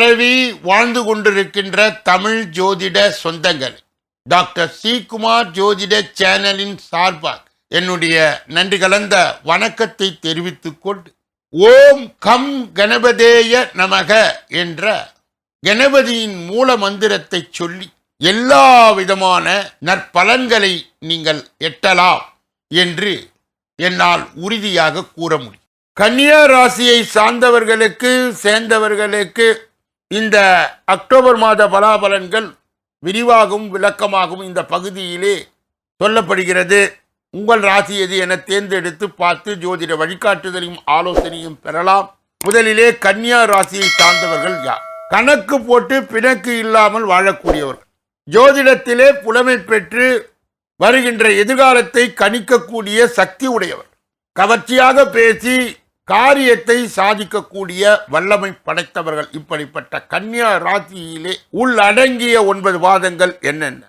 பரவி வாழ்ந்து கொண்டிருக்கின்ற தமிழ் ஜோதிட சொந்தங்கள். டாக்டர் ஸ்ரீகுமார் ஜோதிட சேனலின் சார்பாக என்னுடைய நன்றி கலந்த வணக்கத்தை தெரிவித்துக் கொண்டு ஓம் கம் கணபதேய நமக என்ற கணபதியின் மூல மந்திரத்தை சொல்லி எல்லா விதமான நற்பலன்களை நீங்கள் எட்டலாம் என்று என்னால் உறுதியாக கூற முடியும். கன்னியா ராசியை சார்ந்தவர்களுக்கு சேர்ந்தவர்களுக்கு இந்த அக்டோபர் மாத பலாபலன்கள் விரிவாகவும் விளக்கமாகவும் இந்த பகுதியிலே சொல்லப்படுகிறது. உங்கள் ராசி எது என தேர்ந்தெடுத்து பார்த்து ஜோதிட வழிகாட்டுதலையும் ஆலோசனையும் பெறலாம். முதலிலே கன்னியா ராசியை சார்ந்தவர்கள் யார்? கணக்கு போட்டு பிணக்கு இல்லாமல் வாழக்கூடியவர்கள். ஜோதிடத்திலே புலமை பெற்று வருகின்ற எதிர்காலத்தை கணிக்கக்கூடிய சக்தி உடையவர். கவர்ச்சியாக பேசி காரியத்தை சாதிக்கக்கூடிய வல்லமை படைத்தவர்கள் இப்படிப்பட்ட கன்னியா ராசியிலே உள்ளடங்கிய ஒன்பது பாதங்கள் என்னென்ன?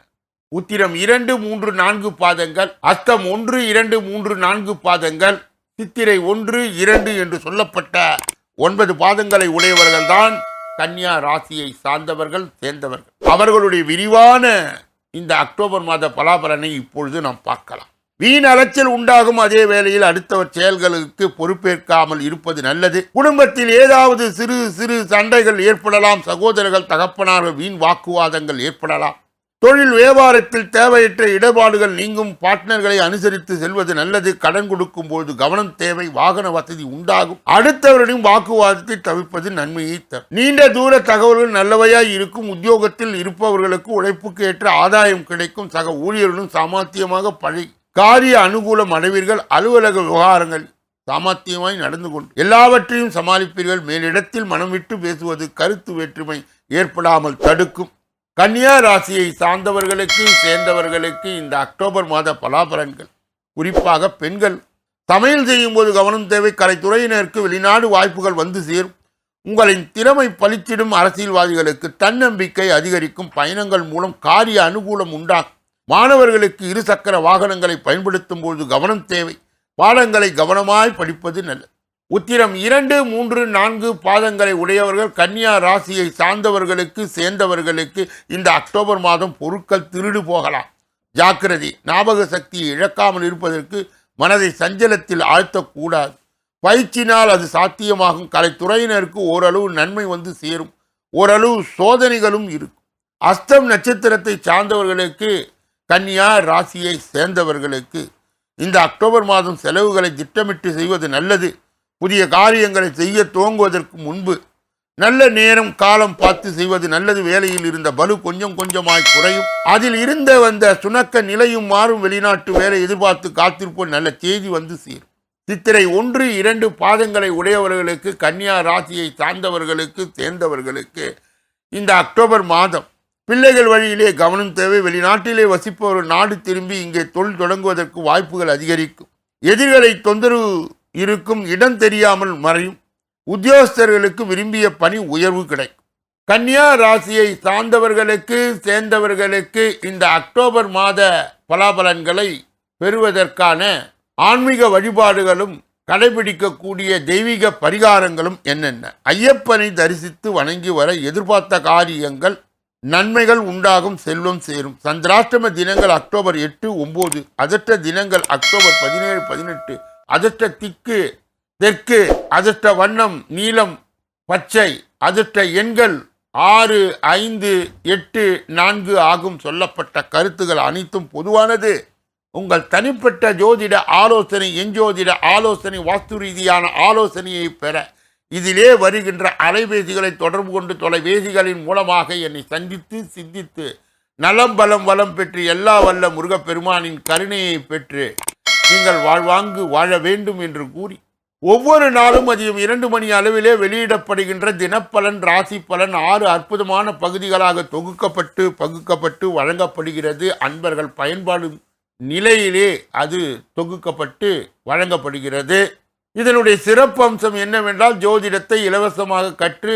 உத்திரம் இரண்டு மூன்று நான்கு பாதங்கள் அஸ்தம் ஒன்று இரண்டு மூன்று நான்கு பாதங்கள் சித்திரை ஒன்று இரண்டு என்று சொல்லப்பட்ட ஒன்பது பாதங்களை உடையவர்கள்தான் கன்னியா ராசியை சார்ந்தவர்கள் சேர்ந்தவர்கள். அவர்களுடைய விரிவான இந்த அக்டோபர் மாத பலாபலனை இப்பொழுது நாம் பார்க்கலாம். வீண் அலைச்சல் உண்டாகும் அதே வேளையில் அடுத்தவர் செயல்களுக்கு பொறுப்பேற்காமல் இருப்பது நல்லது. குடும்பத்தில் ஏதாவது சிறு சிறு சண்டைகள் ஏற்படலாம். சகோதரர்கள் தகப்பனார்கள் வீண் வாக்குவாதங்கள் ஏற்படலாம். தொழில் வியாபாரத்தில் தேவையற்ற இடபாடுகள் நீங்கும். பார்ட்னர்களை அனுசரித்து செல்வது நல்லது. கடன் கொடுக்கும் போது கவனம் தேவை வாகன வசதி உண்டாகும். அடுத்தவரிடம் வாக்குவாதத்தை தவிர்ப்பது நன்மையை தரும். நீண்ட தூர தகவல்கள் நல்லவையாய் இருக்கும். உத்தியோகத்தில் இருப்பவர்களுக்கு உழைப்புக்கு ஏற்ற ஆதாயம் கிடைக்கும். சக ஊழியர்களும் சாமர்த்தியமாக பழகி காரிய அனுகூலம் அடைவீர்கள் அலுவலக விவகாரங்கள் சாமர்த்தியமாய் நடந்து கொண்டு எல்லாவற்றையும் சமாளிப்பீர்கள். மேலிடத்தில் மனம் விட்டு பேசுவது கருத்து வேற்றுமை ஏற்படாமல் தடுக்கும். கன்னியா ராசியை சார்ந்தவர்களுக்கு சேர்ந்தவர்களுக்கு இந்த அக்டோபர் மாத பலாபலன்கள். குறிப்பாக பெண்கள். சமையல் செய்யும் போது கவனம் தேவை. கலைத்துறையினருக்கு வெளிநாடு வாய்ப்புகள் வந்து சேரும். உங்களின் திறமை பளிச்சிடும் அரசியல்வாதிகளுக்கு தன்னம்பிக்கை அதிகரிக்கும் பயணங்கள் மூலம் காரிய அனுகூலம் உண்டாகும் மாணவர்களுக்கு இருசக்கர வாகனங்களை பயன்படுத்தும் போது கவனம் தேவை. பாடங்களை கவனமாய் படிப்பது நல்லது. உத்திரம் இரண்டு மூன்று நான்கு பாதங்களை உடையவர்கள் கன்னியா ராசியை சார்ந்தவர்களுக்கு சேர்ந்தவர்களுக்கு இந்த அக்டோபர் மாதம் பொருட்கள் திருடு போகலாம். ஜாக்கிரதை ஞாபக சக்தியை இழக்காமல் இருப்பதற்கு மனதை சஞ்சலத்தில் ஆழ்த்தக்கூடாது. பயிற்சினால் அது சாத்தியமாகும். கலைத்துறையினருக்கு ஓரளவு நன்மை வந்து சேரும். ஓரளவு சோதனைகளும் இருக்கும். அஸ்தம் நட்சத்திரத்தை சார்ந்தவர்களுக்கு கன்னியா ராசியை சேர்ந்தவர்களுக்கு இந்த அக்டோபர் மாதம் செலவுகளை திட்டமிட்டு செய்வது நல்லது. புதிய காரியங்களை செய்ய துவங்குவதற்கு முன்பு நல்ல நேரம் காலம் பார்த்து செய்வது நல்லது. வேலையில் இருந்த பலு கொஞ்சம் கொஞ்சமாய் குறையும். அதில் இருந்த வந்த சுணக்க நிலையும் மாறும். வெளிநாட்டு வேலை எதிர்பார்த்து காத்திருப்போம் நல்ல செய்தி வந்து சேரும். சித்திரை ஒன்று இரண்டு பாதங்களை உடையவர்களுக்கு கன்னியா ராசியை சார்ந்தவர்களுக்கு சேர்ந்தவர்களுக்கு இந்த அக்டோபர் மாதம் பிள்ளைகள் வழியிலே கவனம் தேவை. வெளிநாட்டிலே வசிப்பவர் நாடு திரும்பி இங்கே தொழில் தொடங்குவதற்கு வாய்ப்புகள் அதிகரிக்கும். எதிர்களை தொந்தரவு இருக்கும் இடம் தெரியாமல் மறையும். உத்தியோகஸ்தர்களுக்கு விரும்பிய பணி உயர்வு கிடைக்கும். கன்னியா ராசியை சார்ந்தவர்களுக்கு சேர்ந்தவர்களுக்கு இந்த அக்டோபர் மாத பலாபலன்களை பெறுவதற்கான ஆன்மீக வழிபாடுகளும் கடைபிடிக்கக்கூடிய தெய்வீக பரிகாரங்களும் என்னென்ன? ஐயப்பனை தரிசித்து வணங்கி வர எதிர்பார்த்த காரியங்கள் நன்மைகள் உண்டாகும் செல்வம் சேரும். சந்திராஷ்டம தினங்கள் அக்டோபர் எட்டு ஒம்பது அதற்ற தினங்கள் அக்டோபர் பதினேழு பதினெட்டு. அதற்ற திக்கு தெற்கு அதற்ற வண்ணம் நீலம் பச்சை. அதற்ற எண்கள் ஆறு ஐந்து எட்டு நான்கு ஆகும் சொல்லப்பட்ட கருத்துகள் அனைத்தும் பொதுவானது. உங்கள் தனிப்பட்ட ஜோதிட ஆலோசனை எஞ்சோதிட ஆலோசனை வாஸ்து ரீதியான ஆலோசனையை பெற இதிலே வருகின்ற அலைபேசிகளை தொடர்பு கொண்டு தொலைபேசிகளின் மூலமாக என்னை சந்தித்து சிந்தித்து நலம் பலம் வளம் பெற்று எல்லா வல்ல முருகப்பெருமானின் கருணையை பெற்று நீங்கள் வாழ்வாங்கு வாழ வேண்டும் என்று கூறி ஒவ்வொரு நாளும் மதியம் இரண்டு மணி அளவிலே வெளியிடப்படுகின்ற தினப்பலன் ராசி பலன் ஆறு அற்புதமான பகுதிகளாக தொகுக்கப்பட்டு பகுக்கப்பட்டு வழங்கப்படுகிறது. அன்பர்கள் பயன்பாடு நிலையிலே அது தொகுக்கப்பட்டு வழங்கப்படுகிறது. இதனுடைய சிறப்பம்சம் என்னவென்றால் ஜோதிடத்தை இலவசமாக கற்று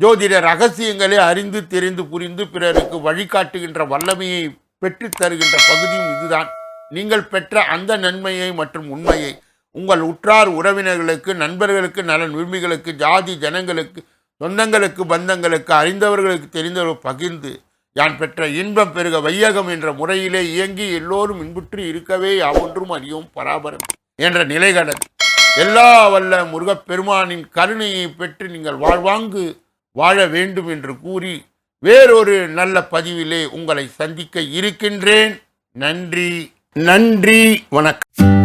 ஜோதிட ரகசியங்களை அறிந்து தெரிந்து புரிந்து பிறருக்கு வழிகாட்டுகின்ற வல்லமையை பெற்றுத் தருகின்ற பகுதியும் இதுதான். நீங்கள் பெற்ற அந்த நன்மையை மற்றும் உண்மையை உங்கள் உற்றார் உறவினர்களுக்கு நண்பர்களுக்கு நலன் விரும்பிகளுக்கு ஜாதி ஜனங்களுக்கு சொந்தங்களுக்கு பந்தங்களுக்கு அறிந்தவர்களுக்கு தெரிந்தவர்கள் பகிர்ந்து யான் பெற்ற இன்பம் பெருக வையகம் என்ற முறையிலே இயங்கி எல்லோரும் இன்புற்று இருக்கவே யாவொன்றும் அறியும் பராபரம் என்ற நிலை கடந்து. எல்லா வல்ல முருகப்பெருமானின் கருணையை பெற்று நீங்கள் வாழ்வாங்கு வாழ வேண்டும் என்று கூறி வேறொரு நல்ல பதிவிலே உங்களை சந்திக்க இருக்கின்றேன். நன்றி. நன்றி. வணக்கம்.